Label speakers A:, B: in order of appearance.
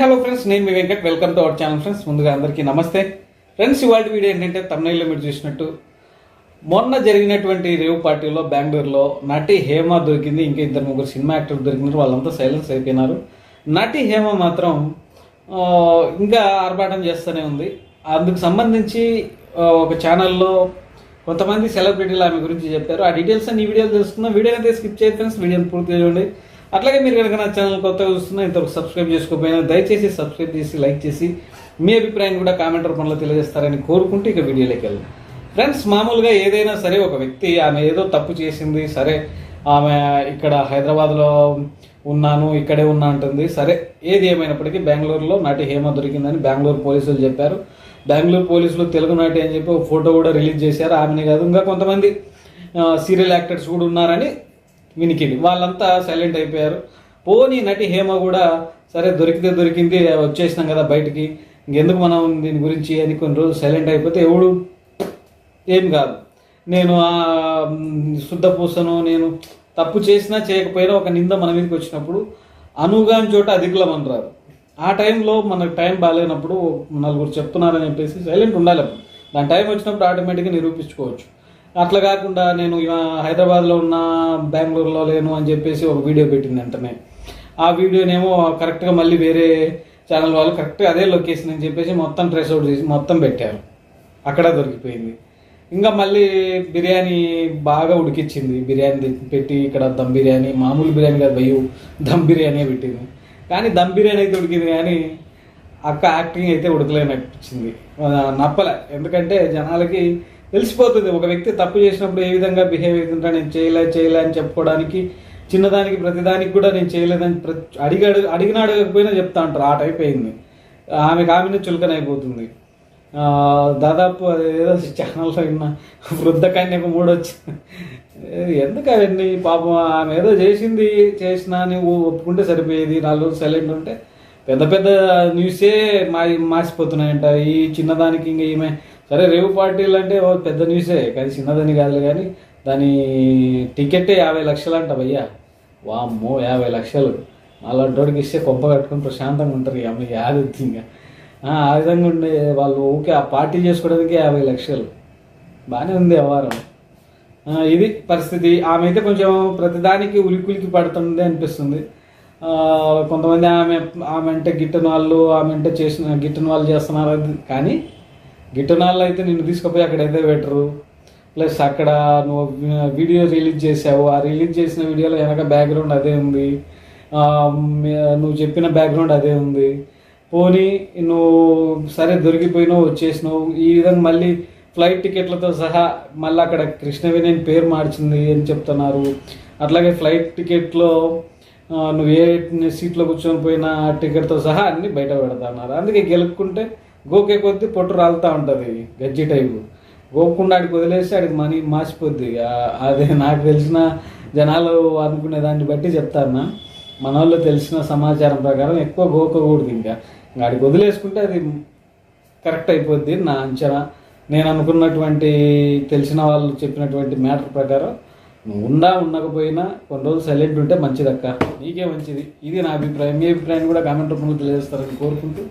A: Hello friends నేను మీ Venkat. Welcome to our channel friends ముందుగా అందరికీ నమస్తే. ఫ్రెండ్స్ ఇవాళ వీడియో ఏంటంటే తమిళలో మీరు చూసినట్టు మొన్న జరిగినటువంటి రేవ్ పార్టీలో బెంగళూరులో నటి హేమ దొరికింది. ఇంకా ఇద్దరు ముగ్గురు సినిమా యాక్టర్ దొరికినారు. వాళ్ళంతా సైలెన్స్ అయిపోయినారు. నటి హేమ మాత్రం ఇంకా ఆర్భాటం చేస్తూనే ఉంది. అందుకు సంబంధించి ఒక ఛానల్లో కొంతమంది సెలబ్రిటీలు ఆమె గురించి చెప్పారు. ఆ డీటెయిల్స్ అన్ని ఈ వీడియోలో తెలుసుకుందాం. వీడియో అయితే స్కిప్ చేయండి ఫ్రెండ్స్ వీడియోని పూర్తి చేయండి అట్లాగే మీరు కనుక నా ఛానల్ కొత్తగా చూస్తున్నా ఇంతవరకు సబ్స్క్రైబ్ చేసుకోకపోయినా దయచేసి సబ్స్క్రైబ్ చేసి లైక్ చేసి మీ అభిప్రాయం కూడా కామెంట్ రూపంలో తెలియజేస్తారని కోరుకుంటూ ఇక వీడియోలోకి వెళ్దాం. ఫ్రెండ్స్ మామూలుగా ఏదైనా సరే ఒక వ్యక్తి ఆమె ఏదో తప్పు చేసింది సరే ఆమె ఇక్కడ హైదరాబాద్లో ఉన్నాను ఇక్కడే ఉన్నా అంటుంది సరే ఏది ఏమైనప్పటికీ బెంగళూరులో నాటి హేమ దొరికిందని బెంగళూరు పోలీసులు చెప్పారు. బెంగళూరు పోలీసులు తెలుగు నాటి అని చెప్పి ఒక ఫోటో కూడా రిలీజ్ చేశారు ఆమెనే కాదు ఇంకా కొంతమంది సీరియల్ యాక్టర్స్ కూడా ఉన్నారని వినికిడి వాళ్ళంతా సైలెంట్ అయిపోయారు. పోనీ నటి హేమ కూడా సరే దొరికితే దొరికింది వచ్చేసినాం కదా బయటికి. ఇంకెందుకు మనం దీని గురించి అని కొన్ని రోజులు సైలెంట్ అయిపోతే ఎవడు? ఏం కాదు. నేను ఆ, శుద్ధ పూసను నేను తప్పు చేసినా చేయకపోయినా ఒక నింద మన మీదకి వచ్చినప్పుడు అనుగాని చోట అధికులం అనరారు ఆ టైంలో మనకు టైం బాగాలేనప్పుడు నలుగురు చెప్తున్నారని చెప్పేసి సైలెంట్ ఉండాలి అప్పుడు. దాని టైం వచ్చినప్పుడు ఆటోమేటిక్గా నిరూపించుకోవచ్చు. అట్లా కాకుండా నేను హైదరాబాద్లో ఉన్న బెంగళూరులో లేను అని చెప్పేసి ఒక వీడియో పెట్టింది వెంటనే. ఆ వీడియోనేమో కరెక్ట్గా మళ్ళీ వేరే ఛానల్ వాళ్ళు కరెక్ట్గా అదే లొకేషన్ అని చెప్పేసి మొత్తం ట్రేస్ అవుట్ చేసి మొత్తం పెట్టారు. అక్కడ దొరికిపోయింది. ఇంకా మళ్ళీ బిర్యానీ బాగా ఉడికిచ్చింది. బిర్యానీ పెట్టి ఇక్కడ దమ్ బిర్యానీ మామూలు బిర్యానీ కాదు భయ్యు దమ్ బిర్యానీ పెట్టింది. కానీ దమ్ బిర్యానీ అయితే ఉడికింది కానీ అక్క యాక్టింగ్ అయితే ఉడకలేననిపించింది ఆ, నప్పలే. ఎందుకంటే జనాలకి తెలిసిపోతుంది. ఒక వ్యక్తి తప్పు చేసినప్పుడు ఏ విధంగా బిహేవ్ అవుతుంటా నేను చేయలే చేయలే అని చెప్పుకోవడానికి చిన్నదానికి ప్రతిదానికి కూడా నేను చేయలేదని ప్రతి అడిగాడు అడిగిన అడగకపోయినా చెప్తా ఉంటారు. ఆ టైప్ అయింది. ఆమెకు ఆమెనే చులకన అయిపోతుంది. దాదాపు ఏదో ఛానల్లో విన్న వృద్ధ కన్యకు మూడు ఎందుకు అవన్నీ? పాపం ఆమె ఏదో చేసింది చేసినా అని ఒప్పుకుంటే సరిపోయేది. నాలుగు రోజులు సైలెంట్ ఉంటే పెద్ద పెద్ద న్యూసే మా మాసిపోతున్నాయంట ఈ చిన్నదానికి ఇంకా ఈమె సరే రేవు పార్టీలు అంటే ఓ పెద్ద న్యూసే కానీ చిన్నదని కాదు కానీ దాని టికెట్టే యాభై లక్షలు అంట భయ్యా. వామ్మో యాభై లక్షలు. అలాంటి ఇస్తే కొంప కట్టుకుని ప్రశాంతంగా ఉంటారు ఇక అమ్మాయి యాది ఇంకా ఆ విధంగా ఉండే వాళ్ళు ఊకే ఆ పార్టీ చేసుకోవడానికి యాభై లక్షలు. బాగానే ఉంది వ్యవహారం ఇది పరిస్థితి. ఆమె అయితే కొంచెం ప్రతిదానికి ఉలికులికి పడుతుంది అనిపిస్తుంది. కొంతమంది ఆమె ఆమె అంటే గిట్టని వాళ్ళు ఆమె అంటే చేసిన గిట్టని వాళ్ళు చేస్తున్నారు కానీ గిట్టనాళ్ళు అయితే నిన్ను తీసుకుపోయి అక్కడైతే పెట్టరు. ప్లస్ అక్కడ నువ్వు వీడియో రిలీజ్ చేసావు ఆ రిలీజ్ చేసిన వీడియోలో వెనక బ్యాక్గ్రౌండ్ అదే ఉంది. నువ్వు చెప్పిన బ్యాక్గ్రౌండ్ అదే ఉంది. పోనీ నువ్వు సరే దొరికిపోయినావు వచ్చేసినావు. ఈ విధంగా మళ్ళీ ఫ్లైట్ టికెట్లతో సహా మళ్ళీ అక్కడ కృష్ణవేణి పేరు మార్చింది అని చెప్తున్నారు. అట్లాగే ఫ్లైట్ టికెట్లో నువ్వు ఏ సీట్లో కూర్చొని పోయినా ఆ టికెట్తో సహా అన్ని బయట పెడతాన్నారు అందుకే గెలుపుకుంటే గోకే కొద్ది పొట్టు రాలుతూ ఉంటుంది గజ్జి టైపు. గోకుండా ఆడికి వదిలేసి ఆడికి మనీ మాసిపోద్ది. అదే నాకు తెలిసిన జనాలు అనుకునే దాన్ని బట్టి చెప్తాను మన వాళ్ళు తెలిసిన సమాచారం ప్రకారం ఎక్కువ గోకకూడదు ఇంకా. ఇంకా ఆడికి వదిలేసుకుంటే అది కరెక్ట్ అయిపోద్ది నా అంచనా. నేను అనుకున్నటువంటి తెలిసిన వాళ్ళు చెప్పినటువంటి మ్యాటర్ ప్రకారం నువ్వు ఉన్నా ఉండకపోయినా కొన్ని రోజులు సైలెంట్ ఉంటే మంచిదక్క నీకే మంచిది. ఇది నా అభిప్రాయం. మీ అభిప్రాయం కూడా కామెంట్ రూపంలో తెలియజేస్తారని కోరుకుంటూ